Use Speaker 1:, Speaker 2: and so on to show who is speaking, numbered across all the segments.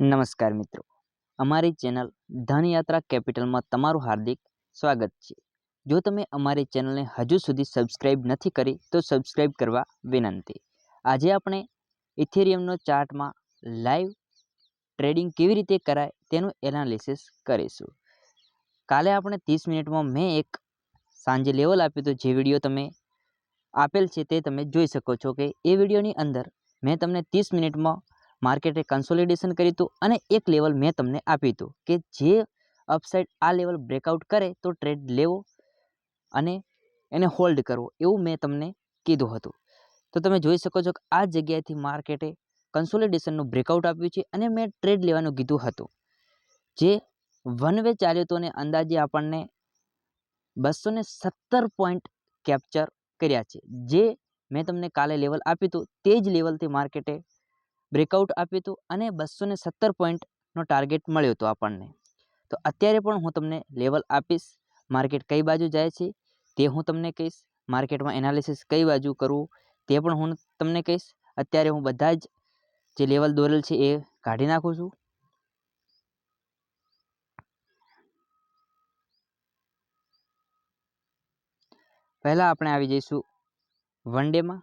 Speaker 1: નમસ્કાર મિત્રો. અમારી ચેનલ ધનયાત્રા કેપિટલમાં તમારું હાર્દિક સ્વાગત છે. જો તમે અમારી ચેનલને હજુ સુધી સબસ્ક્રાઇબ નથી કરી, તો સબસ્ક્રાઇબ કરવા વિનંતી. આજે આપણે ઇથેરિયમનો ચાર્ટમાં લાઈવ ટ્રેડિંગ કેવી રીતે કરાય તેનું એનાલિસિસ કરીશું. કાલે આપણે ત્રીસ મિનિટમાં મેં એક સાંજે લેવલ આપ્યું હતું, જે વીડિયો તમે આપેલ છે તે તમે જોઈ શકો છો કે એ વિડીયોની અંદર મેં તમને ત્રીસ મિનિટમાં માર્કેટે કન્સોલિડેશન કર્યું હતું અને એક લેવલ મેં તમને આપ્યું હતું કે જે અપસાઇડ આ લેવલ બ્રેકઆઉટ કરે તો ટ્રેડ લેવો અને એને હોલ્ડ કરવો, એવું મેં તમને કીધું હતું. તો તમે જોઈ શકો છો કે આ જગ્યાએથી માર્કેટે કન્સોલિડેશનનું બ્રેકઆઉટ આપ્યું છે અને મેં ટ્રેડ લેવાનું કીધું હતું. જે વન વે ચાલ્યો હતો અને અંદાજે આપણને બસો ને સત્તર પોઈન્ટ કેપ્ચર કર્યા છે. જે મેં તમને કાલે લેવલ આપ્યું હતું, તે જ લેવલથી માર્કેટે બ્રેકઆઉટ આપ્યું હતું અને બસો ને સત્તર પોઈન્ટનો ટાર્ગેટ મળ્યો હતો આપણને. તો અત્યારે પણ હું તમને લેવલ આપીશ. માર્કેટ કઈ બાજુ જાય છે તે હું તમને કહીશ. માર્કેટમાં એનાલિસિસ કઈ બાજુ કરવું તે પણ હું તમને કહીશ. અત્યારે હું બધા જ જે લેવલ દોરેલ છે એ કાઢી નાખું છું. પહેલાં આપણે આવી જઈશું વન ડેમાં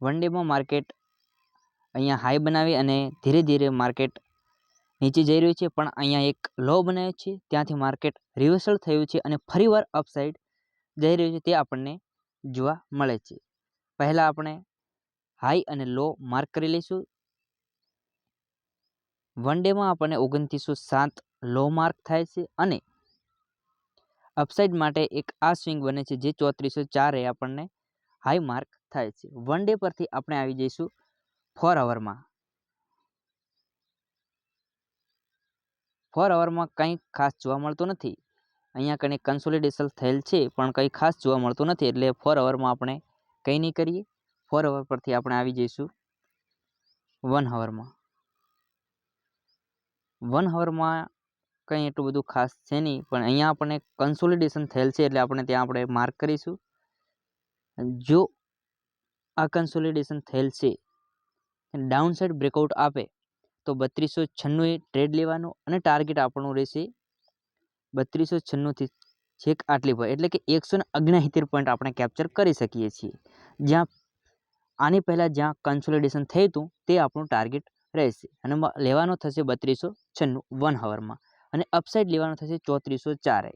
Speaker 1: વન ડેમાં માર્કેટ અહીંયા હાઈ બનાવી અને ધીરે ધીરે માર્કેટ નીચે જઈ રહ્યું છે. પણ અહીંયા એક લો બનાવ્યો છે. ત્યાંથી માર્કેટ રિવર્સલ થયું છે અને ફરીવાર અપસાઇડ જઈ રહ્યું છે તે આપણને જોવા મળે છે. પહેલાં આપણે હાઈ અને લો માર્ક કરી લઈશું. વન ડેમાં આપણને ઓગણત્રીસો સાત લો માર્ક થાય છે અને અપસાઇડ માટે એક આ સ્વિંગ બને છે જે ચોત્રીસો ચારે આપણને હાઈ માર્ક થાય છે. વન ડે પરથી આપણે આવી જઈશું. ફોર અવરમાં ફોર અવરમાં કંઈ ખાસ જોવા મળતું નથી. અહીંયા કંઈ કન્સોલિડેશન થયેલ છે, પણ કંઈ ખાસ જોવા મળતું નથી. એટલે ફોર અવરમાં આપણે કંઈ નહીં કરીએ. ફોર અવર પરથી આપણે આવી જઈશું. વન હવરમાં વન હવરમાં કંઈ એટલું બધું ખાસ છે નહીં, પણ અહીંયા આપણને કન્સોલિડેશન થયેલ છે, એટલે આપણે ત્યાં આપણે માર્ક કરીશું. જો આ કન્સોલિડેશન થયેલ છે ડાઉન સાઇડ બ્રેકઆઉટ આપે, તો બત્રીસો છન્નુંએ ટ્રેડ લેવાનો અને ટાર્ગેટ આપણું રહેશે બત્રીસો છન્નુંથી છેક આટલી પર એટલે કે એકસો ઓગણસિત્તેર પોઈન્ટ આપણે કેપ્ચર કરી શકીએ છીએ. જ્યાં આની પહેલાં જ્યાં કન્સોલિડેશન થયું હતું, તે આપણું ટાર્ગેટ રહેશે અને લેવાનો થશે બત્રીસો છન્નું વન હવરમાં અને અપસાઇડ લેવાનો થશે ચોત્રીસો ચારે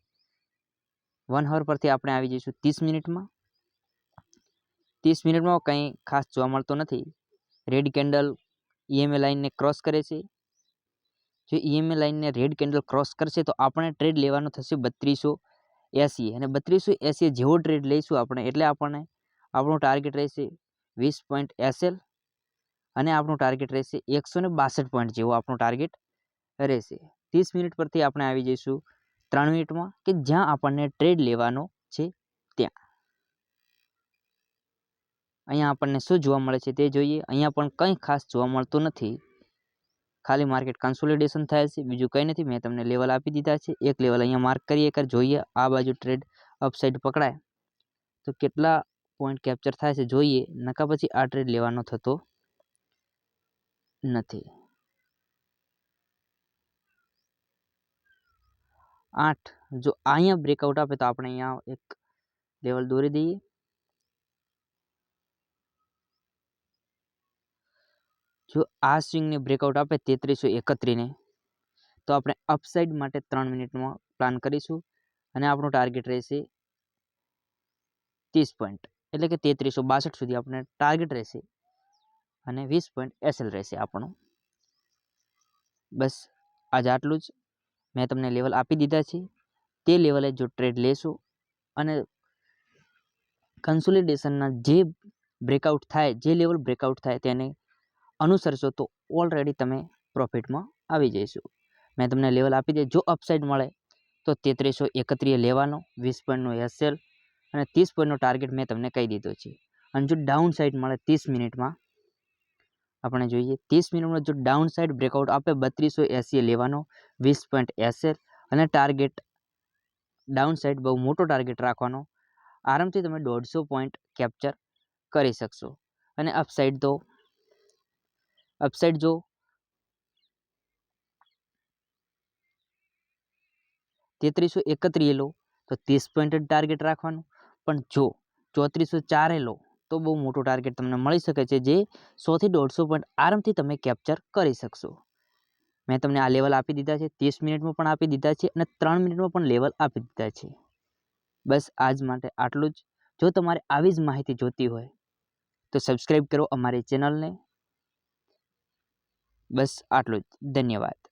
Speaker 1: વન હવર પરથી આપણે આવી જઈશું ત્રીસ મિનિટમાં. ત્રીસ મિનિટમાં કંઈ ખાસ જોવા મળતો નથી. રેડ કેન્ડલ ઈએમએ લાઇનને ક્રોસ કરે છે. જો ઈએમએ લાઇનને રેડ કેન્ડલ ક્રોસ કરશે તો આપણે ટ્રેડ લેવાનો થશે બત્રીસો એંસી. અને બત્રીસો એંસી જેવો ટ્રેડ લઈશું આપણે, એટલે આપણને આપણું ટાર્ગેટ રહેશે વીસ પોઈન્ટ એસએલ અને આપણું ટાર્ગેટ રહેશે એકસો ને બાસઠ પોઈન્ટ જેવો આપણું ટાર્ગેટ રહેશે. ત્રીસ મિનિટ પરથી આપણે આવી જઈશું ત્રણ મિનિટમાં કે જ્યાં આપણને ટ્રેડ લેવાનો છે ત્યાં અહીંયા આપણને શું જોવા મળે છે તે જોઈએ. અહીંયા પણ કંઈ ખાસ જોવા મળતું નથી. ખાલી માર્કેટ કન્સોલિડેશન થાય છે. બીજું કંઈ નથી. મેં તમને લેવલ આપી દીધા છે. એક લેવલ અહીંયા માર્ક કરીએ. કર જોઈએ. આ બાજુ ટ્રેડ અપસાઇડ પકડાય. તો કેટલા પોઈન્ટ કેપ્ચર થાય છે જોઈએ. નકા પછી આ ટ્રેડ લેવાનો થતો નથી. આઠ. જો અહીંયા બ્રેકઆઉટ આપે તો આપણે અહીંયા એક લેવલ દોરી દઈએ. જો આ સ્વિંગને બ્રેકઆઉટ આપે તેત્રીસો એકત્રીને તો આપણે અપસાઇડ માટે ત્રણ મિનિટમાં પ્લાન કરીશું અને આપણું ટાર્ગેટ રહેશે ત્રીસ પોઈન્ટ એટલે કે તેત્રીસો બાસઠ સુધી આપણે ટાર્ગેટ રહેશે અને વીસ પોઈન્ટ એસએલ રહેશે આપણું. બસ, આજ આટલું જ. મેં તમને લેવલ આપી દીધા છે. તે લેવલે જો ટ્રેડ લેશો અને કન્સોલિડેશનના જે બ્રેકઆઉટ થાય, જે લેવલ બ્રેકઆઉટ થાય તેને અનુસરશો તો ઓલરેડી તમે પ્રોફિટમાં આવી જઈશું. મેં તમને લેવલ આપી દે, જો અપસાઇડ મળે તો તેત્રીસો એકત્રીએ લેવાનો, વીસ પોઈન્ટનો એસએલ અને ત્રીસ પોઈન્ટનો ટાર્ગેટ મેં તમને કહી દીધો છે. અને જો ડાઉન સાઇડ મળે ત્રીસ મિનિટમાં, આપણે જોઈએ ત્રીસ મિનિટમાં જો ડાઉન સાઇડ બ્રેકઆઉટ આપે, બત્રીસો એસીએ લેવાનો, વીસ પોઈન્ટ એસએલ અને ટાર્ગેટ ડાઉન સાઇડ બહુ મોટો ટાર્ગેટ રાખવાનો, આરામથી તમે દોઢસો પોઈન્ટ કેપ્ચર કરી શકશો. અને અપસાઇડ તો વેબસાઇટ જો તેત્રીસો એકત્રીએ લો, તો ત્રીસ પોઈન્ટ ટાર્ગેટ રાખવાનું. પણ જો ચોત્રીસો ચારે લો, તો બહુ મોટો ટાર્ગેટ તમને મળી શકે છે, જે સોથી દોઢસો પોઈન્ટ આરામથી તમે કેપ્ચર કરી શકશો. મેં તમને આ લેવલ આપી દીધા છે, ત્રીસ મિનિટમાં પણ આપી દીધા છે અને ત્રણ મિનિટમાં પણ લેવલ આપી દીધા છે. બસ આજ માટે આટલું જ. જો તમારે આવી જ માહિતી જોતી હોય, તો સબસ્ક્રાઈબ કરો અમારી ચેનલને બસ આટલું જ. ધન્યવાદ.